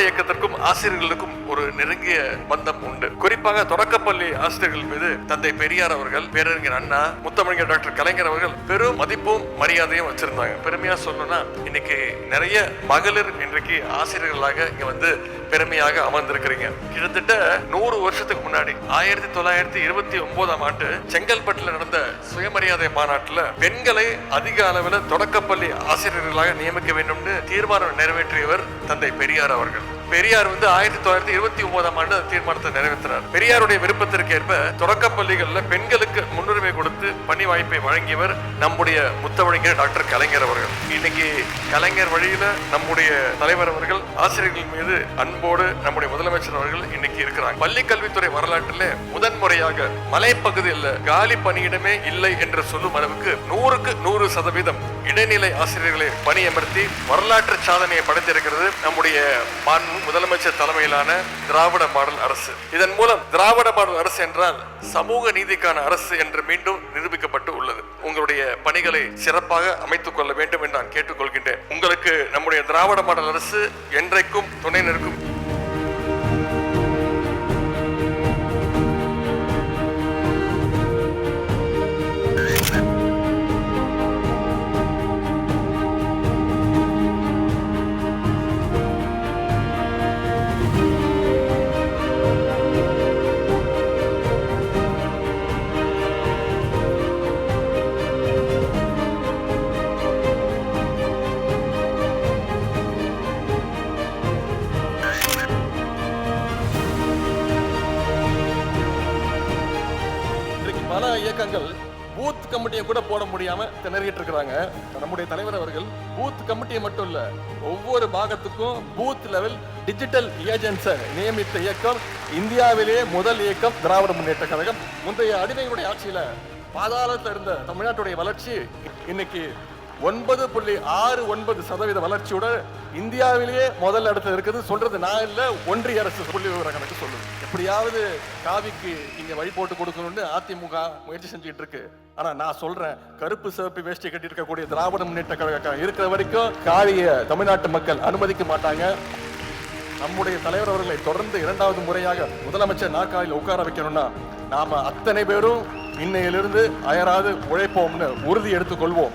இயக்கத்திற்கும் ஆசிரியர்களுக்கும் ஒரு நெருங்கிய பந்தம் உண்டு குறிப்பாக தொடக்கப்பள்ளி ஆசிரியர்கள் மீது தந்தை பெரியார் அவர்கள் பேரறிஞர் அண்ணா முத்தமிழர் டாக்டர் கலைஞர் அவர்கள் பெரும் மதிப்பும் மரியாதையும் வச்சிருந்தாங்க. பெருமையா சொல்லணும்னா இன்னைக்கு நிறைய மகளிர் இன்றைக்கு ஆசிரியர்களாக இங்க வந்து பெருமையாக அமர்ந்திருக்கிறீங்க. கிட்டத்தட்ட நூறு வருஷத்துக்கு முன்னாடி ஆயிரத்தி தொள்ளாயிரத்தி இருபத்தி ஒன்பதாம் ஆண்டு செங்கல்பட்டுல நடந்த சுயமரியாதை மாநாட்டில் பெண்களை அதிக அளவில் தொடக்கப்பள்ளி ஆசிரியர்களாக நியமிக்க வேண்டும்னு தீர்மானம் நிறைவேற்றியவர் தந்தை பெரியார் அவர்கள். பெரியார் வந்து ஆயிரத்தி தொள்ளாயிரத்தி இருபத்தி ஒன்பதாம் ஆண்டு அந்த தீர்மானத்தை நிறைவேற்றினார் பெரியாருடைய விருப்பத்திற்கு ஏற்ப தொடக்கப் பள்ளிகளில் பெண்களுக்கு முன்னுரிமை கொடுத்து பணி வாய்ப்பை வழங்கியவர் நம்முடைய முத்தமிழர் டாக்டர் கலைஞர் அவர்கள். இன்னைக்கு கலைஞர் வழியில நம்முடைய தலைவர் அவர்கள் ஆசிரியர்கள் மீது அன்போடு நம்முடைய முதலமைச்சர் அவர்கள் இன்னைக்கு இருக்கிறாங்க. பள்ளி கல்வித்துறை வரலாற்றிலே முறையாக மலைப்பகுதியில் காலி பணியிடமே இல்லை என்று சொல்லும் அளவுக்கு நூறுக்கு நூறு சதவீதம் இடைநிலை ஆசிரியர்களை பணியமர்த்தி வரலாற்று சாதனையை படைத்திருக்கிறது நம்முடைய முதலமைச்சர் தலைமையிலான திராவிட மாடல் அரசு. இதன் மூலம் திராவிட மாடல் அரசு என்றால் சமூக நீதிக்கான அரசு என்று மீண்டும் நிரூபிக்கப்பட்டு உள்ளது. உங்களுடைய பணிகளை சிறப்பாக அமைத்துக் கொள்ள வேண்டும் என்று நான் கேட்டுக்கொள்கின்றேன். உங்களுக்கு நம்முடைய திராவிட மாடல் அரசு என்றைக்கும் துணை நிற்கும். இயக்கங்கள் பூத் கமிட்டியை கூட போட முடியாம திணறிட்டு இருக்கிறாங்க. நம்முடைய தலைவர் அவர்கள் பூத் கமிட்டியை மட்டும் இல்ல ஒவ்வொரு பாகத்துக்கும் பூத் லெவல் டிஜிட்டல் ஏஜென்ட்ஸை நியமித்த இயக்கம் இந்தியாவிலேயே முதல் இயக்கம் திராவிட முன்னேற்ற கழகம். முந்தைய அடிமையுடைய ஆட்சியில பாதாளத்தில் இருந்த தமிழ்நாட்டுடைய வளர்ச்சி இன்னைக்கு ஒன்பது புள்ளி ஆறு ஒன்பது சதவீத வளர்ச்சியோட இந்தியாவிலேயே முதல் இடத்துல இருக்குது. சொல்றது நான் இல்லை ஒன்றிய அரசு புள்ளி விவர கணக்கு சொல்லுது. எப்படியாவது காவிக்கு இங்க வழி போட்டு கொடுக்கணும்னு அதிமுக முயற்சி செஞ்சுட்டு இருக்கு ஆனா நான் சொல்றேன் கருப்பு சிவப்பு வேஷ்டி கட்டி இருக்கக்கூடிய திராவிட முன்னேற்ற கழகம் இருக்கிற வரைக்கும் காவிய தமிழ்நாட்டு மக்கள் அனுமதிக்க மாட்டாங்க. நம்முடைய தலைவர் அவர்களை தொடர்ந்து இரண்டாவது முறையாக முதலமைச்சர் நாற்காலியில் உட்கார வைக்கணும்னா நாம அத்தனை பேரும் இன்னையிலிருந்து அயராது உழைப்போம்னு உறுதி எடுத்துக்கொள்வோம்